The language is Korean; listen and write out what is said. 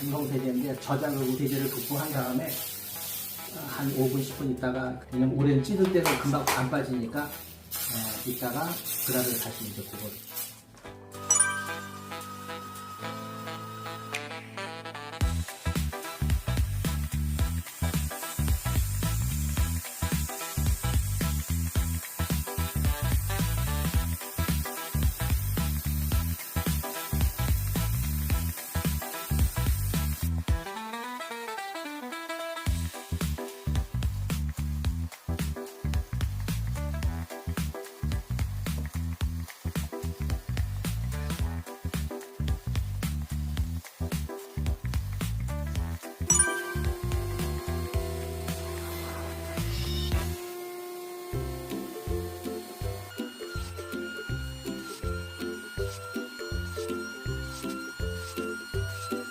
중성세제인데 저장하고 세제를 극복한 다음에 어, 한 5분 10분 있다가 그냥 오래 찌들 때가 금방 안 빠지니까 어, 있다가 그라를 다시 이제 그걸